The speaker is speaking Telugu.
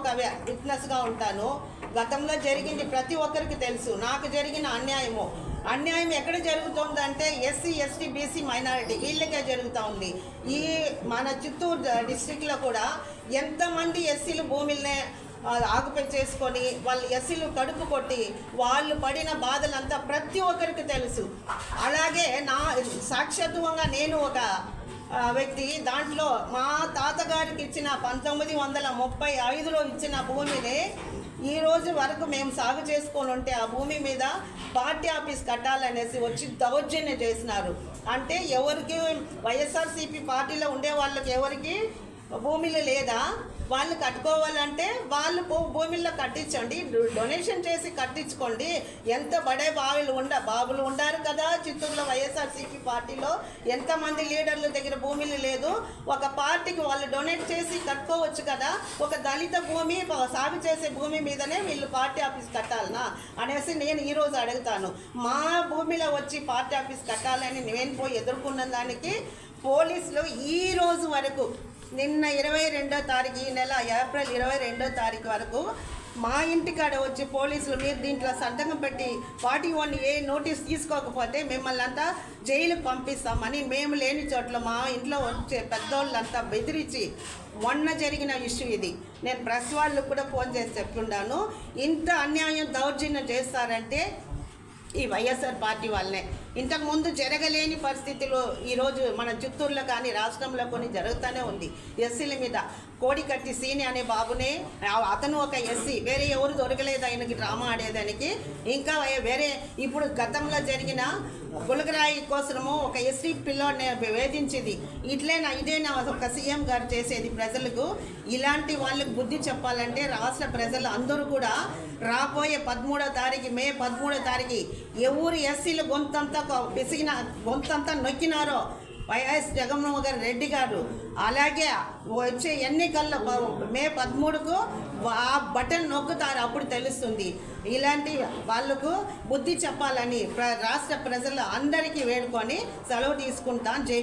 ఒక విట్నెస్గా ఉంటాను. గతంలో జరిగింది ప్రతి ఒక్కరికి తెలుసు. నాకు జరిగిన అన్యాయము. అన్యాయం ఎక్కడ జరుగుతుందంటే ఎస్సీ ఎస్టీ బీసీ మైనారిటీ వీళ్ళకే జరుగుతూ ఉంది. ఈ మన చిత్తూరు డిస్టిక్లో కూడా ఎంతమంది ఎస్సీలు భూమిల్ని ఆకుపై చేసుకొని వాళ్ళు ఎస్సీలు కడుపు కొట్టి వాళ్ళు పడిన బాధలంతా ప్రతి ఒక్కరికి తెలుసు. అలాగే నా సాక్షాత్వంగా నేను ఒక వ్యక్తి. దాంట్లో మా గారికి ఇచ్చిన పంతొమ్మిది వందల ముప్పై ఐదులో ఇచ్చిన భూమిని ఈ రోజు వరకు మేము సాగు చేసుకొని ఉంటే ఆ భూమి మీద పార్టీ ఆఫీస్ కట్టాలనేసి వచ్చి దౌర్జన్యం చేసినారు. అంటే ఎవరికి వైఎస్ఆర్సీపీ పార్టీలో ఉండే వాళ్ళకి ఎవరికి భూమిలో లేదా? వాళ్ళు కట్టుకోవాలంటే వాళ్ళు భూమిలో కట్టించండి. డొ- డొనేషన్ చేసి కట్టించుకోండి. ఎంత బడే బావిలు ఉండ బాబులు ఉండారు కదా? చిత్తూరులో వైఎస్ఆర్సీపీ పార్టీలో ఎంతమంది లీడర్ల దగ్గర భూమిలు లేదు? ఒక పార్టీకి వాళ్ళు డొనేట్ చేసి కట్టుకోవచ్చు కదా? ఒక దళిత భూమి సాగు చేసే భూమి మీదనే వీళ్ళు పార్టీ ఆఫీస్ కట్టాలనా? అనేసి నేను ఈరోజు అడుగుతాను. మా భూమిలో వచ్చి పార్టీ ఆఫీస్ కట్టాలని నేను పోయి ఎదుర్కొన్న దానికి పోలీసులు ఈ రోజు వరకు నిన్న ఇరవై రెండో తారీఖు ఈ నెల ఏప్రిల్ ఇరవై రెండో తారీఖు వరకు మా ఇంటికాడ వచ్చి పోలీసులు మీరు దీంట్లో సంతకం పెట్టి ఫార్టీ వన్ ఏ నోటీస్ తీసుకోకపోతే మిమ్మల్ని అంతా జైలుకు పంపిస్తామని మేము లేని చోట్ల మా ఇంట్లో వచ్చే పెద్దోళ్ళంతా బెదిరించి మొన్న జరిగిన ఇష్యూ ఇది. నేను ప్రెస్ వాళ్ళకు కూడా ఫోన్ చేసి చెప్తున్నాను. ఇంత అన్యాయం దౌర్జన్యం చేస్తారంటే ఈ వైఎస్ఆర్ పార్టీ వాళ్ళనే. ఇంతకు ముందు జరగలేని పరిస్థితిలో ఈరోజు మన చిత్తూరులో కానీ రాష్ట్రంలో కొన్ని జరుగుతూనే ఉంది. ఎస్సీల మీద కోడికట్టి సీని అనే బాబునే అతను ఒక ఎస్సీ. వేరే ఎవరు దొరకలేదు ఆయనకి డ్రామా ఆడేదానికి. ఇంకా వేరే ఇప్పుడు గతంలో జరిగిన గులకరాయి కోసము ఒక ఎస్సీ పిల్లోని వేధించింది. ఇట్లేనా ఇదేనా ఒక సీఎం గారు చేసేది ప్రజలకు. ఇలాంటి వాళ్ళకి బుద్ధి చెప్పాలంటే రాష్ట్ర ప్రజలు అందరూ కూడా రాబోయే పదమూడో తారీఖు మే పదమూడో తారీఖు ఎవరు ఎస్సీలు గొంతంతా పిసిగిన గొంతంతా నొక్కినారో వైఎస్ జగన్మోహన్ గారు రెడ్డి గారు. అలాగే వచ్చే ఎన్నికల్లో మే పదమూడుకు ఆ బటన్ నొక్కుతారు అప్పుడు తెలుస్తుంది. ఇలాంటి వాళ్ళకు బుద్ధి చెప్పాలని ప్ర రాష్ట్ర ప్రజలు అందరికీ వేడుకొని సెలవు తీసుకుంటాం. జై